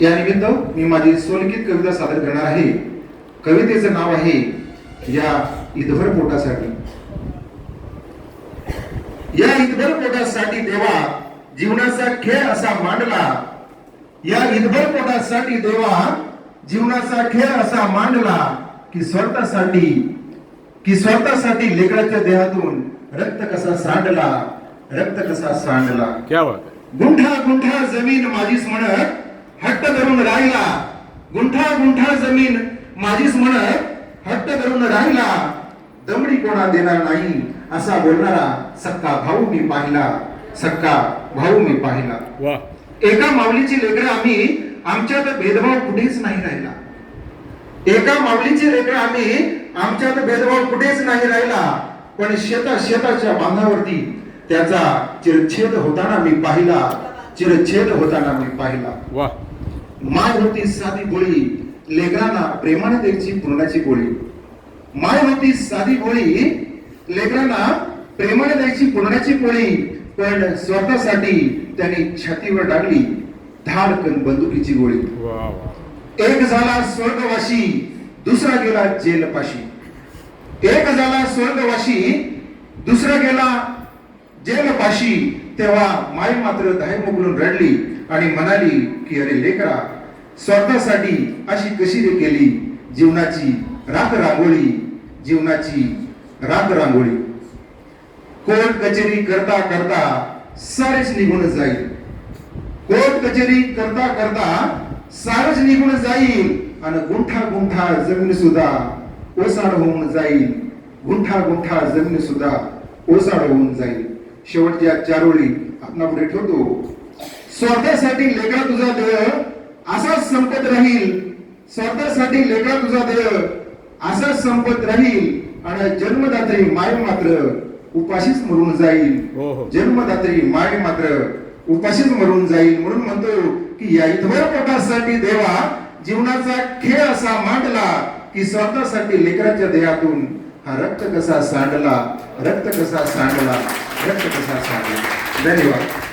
या निमित्त मी माझी सोलकित कविता सादर करणार आहे. कवितेचं नाव आहे या इदभर पोटासाठी. या इदभर पोटासाठी देवा जीवनाचा खेळ असा मांडला. या इदभर पोटासाठी देवा जीवनाचा खेळ असा मांडला की स्वार्थासाठी की स्वार्थासाठी लेकराच्या देहातून रक्त कसा सांडला रक्त कसा सांडला. गुंठा गुंठा जमीन माझीच म्हणत हट्ट धरून राहिला. गुंठा गुंठा जमीन. माझीच म्हणत हट्ट धरून राहिला. दमडी कोणा देणार नाही असा बोलणारा सक्का भाऊ मी पाहिला. सक्का भाऊ मी पाहिला. एका माऊलीची लेकरं आम्ही आमच्यात भेदभाव कुठेच नाही राहिला. एका माऊलीची लेकरं आम्ही आमच्यात भेदभाव कुठेच नाही राहिला. पण शेता शेताच्या बांधावरती त्याचा चिरच्छेद होताना मी पाहिला. चिरच्छेद होताना मी पाहिला. वाह माय होती साधी गोळी लेकरांना प्रेमाने द्यायची पूर्णाची गोळी. माय होती साधी गोळी लेकरांना प्रेमाने द्यायची पूर्णाची गोळी. पण स्वतःसाठी त्यांनी छातीवर टाकली धाडकन बंदुकीची गोळी. एक झाला स्वर्गवासी दुसरा गेला जेलपाशी. एक झाला स्वर्गवासी दुसरा गेला जेलपाशी. तेव्हा माय मात्र धाय मोकलून रडली आणि म्हणाली की अरे लेकरा स्वार्थासाठी अशी कशी रे केली? जीवनाची राख रांगोळी जीवनाची राख रांगोळी. कोर्ट कचेरी करता करता सारेच निघून जाईल. कोर्ट कचेरी करता करता सारच निघून जाईल आणि गुंठा गुंठा जमीन सुद्धा ओसाड होऊन जाईल. गुंठा गुंठा जमीन सुद्धा ओसाड होऊन जाईल. शेवटच्या चार ओळी आपणा पुढे ठेवतो. स्वार्थासाठी लेकरा तुझा देह असाच संपत राहील. स्वार्थासाठी लेकरा तुझा देह असाच संपत राहील. आणि जन्मदात्री माय मात्र उपाशीच मरून जाईल. हो हो. जन्मदात्री माय मात्र उपाशीच मरून जाईल. म्हणून म्हणतो की या इथवर पोटासाठी देवा जीवनाचा खेळ असा मांडला की स्वतःसाठी लेकराच्या देहातून हा रक्त कसा सांडला रक्त कसा सांडला रक्त कसा सांडला धन्यवाद